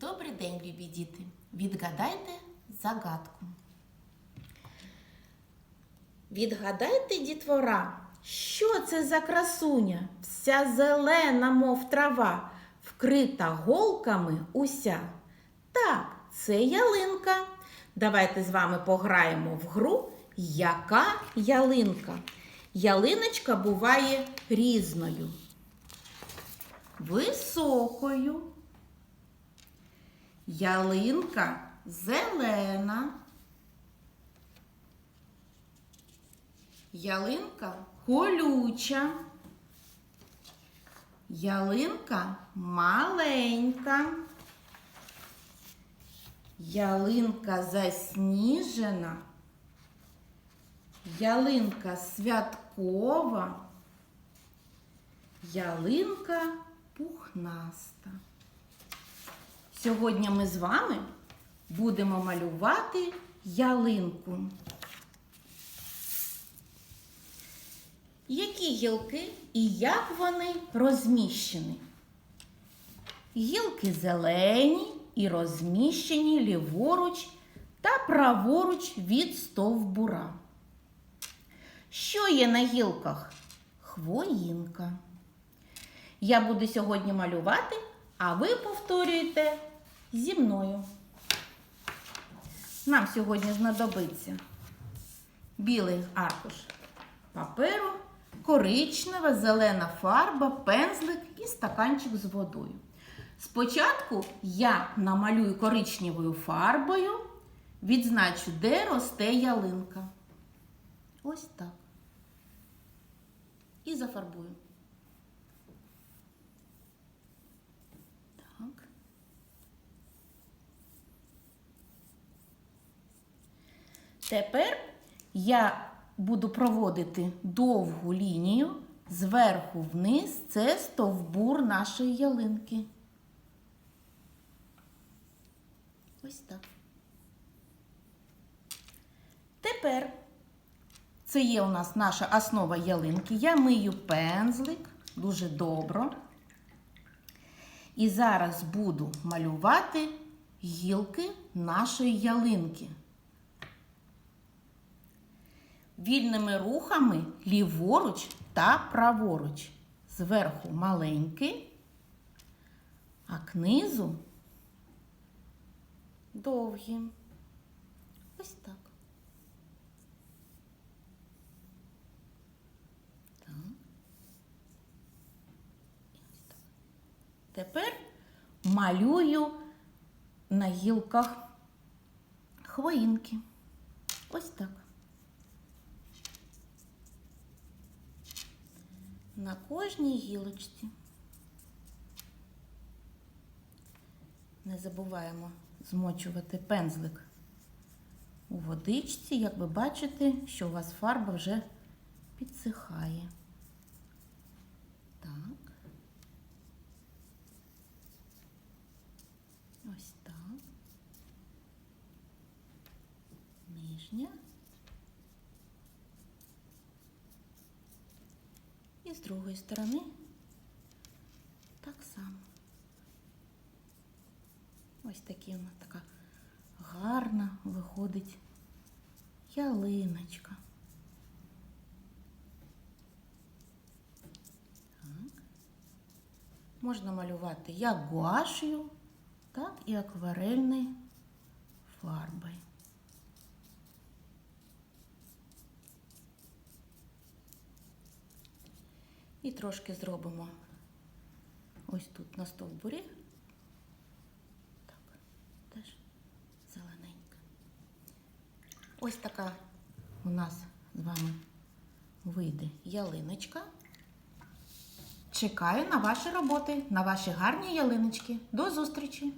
Добрий день, любі діти! Відгадайте загадку. Відгадайте, дітвора, що це за красуня? Вся зелена, мов трава, вкрита голками уся. Так, це ялинка. Давайте з вами пограємо в гру Яка ялинка? Ялиночка буває різною. Високою. Ялинка зелена. Ялинка колюча. Ялинка маленька. Ялинка засніжена. Ялинка святкова. Ялинка пухнаста. Сьогодні ми з вами будемо малювати ялинку. Які гілки і як вони розміщені? Гілки зелені і розміщені ліворуч та праворуч від стовбура. Що є на гілках? Хвоїнка. Я буду сьогодні малювати, а ви повторюєте зі мною. Нам сьогодні знадобиться білий аркуш паперу, коричнева, зелена фарба, пензлик і стаканчик з водою. Спочатку я намалюю коричневою фарбою, відзначу, де росте ялинка. Ось так. І зафарбую. Тепер я буду проводити довгу лінію зверху вниз. Це стовбур нашої ялинки. Ось так. Тепер це є у нас наша основа ялинки. Я мию пензлик дуже добре. І зараз буду малювати гілки нашої ялинки. Вільними рухами ліворуч та праворуч. Зверху маленький, а книзу довгі. Ось так. Так. Тепер малюю на гілках хвоїнки. Ось так. На кожній гілочці. Не забуваємо змочувати пензлик у водичці, як ви бачите, що у вас фарба вже підсихає. Так. Ось так. Нижня. З другої сторони так само. Ось такі вона така гарна виходить ялиночка. Можна малювати як гуашею, так і акварельною фарбою. І трошки зробимо ось тут на стовбурі. Так, теж зелененька. Ось така у нас з вами вийде ялиночка. Чекаю на ваші роботи, на ваші гарні ялиночки. До зустрічі!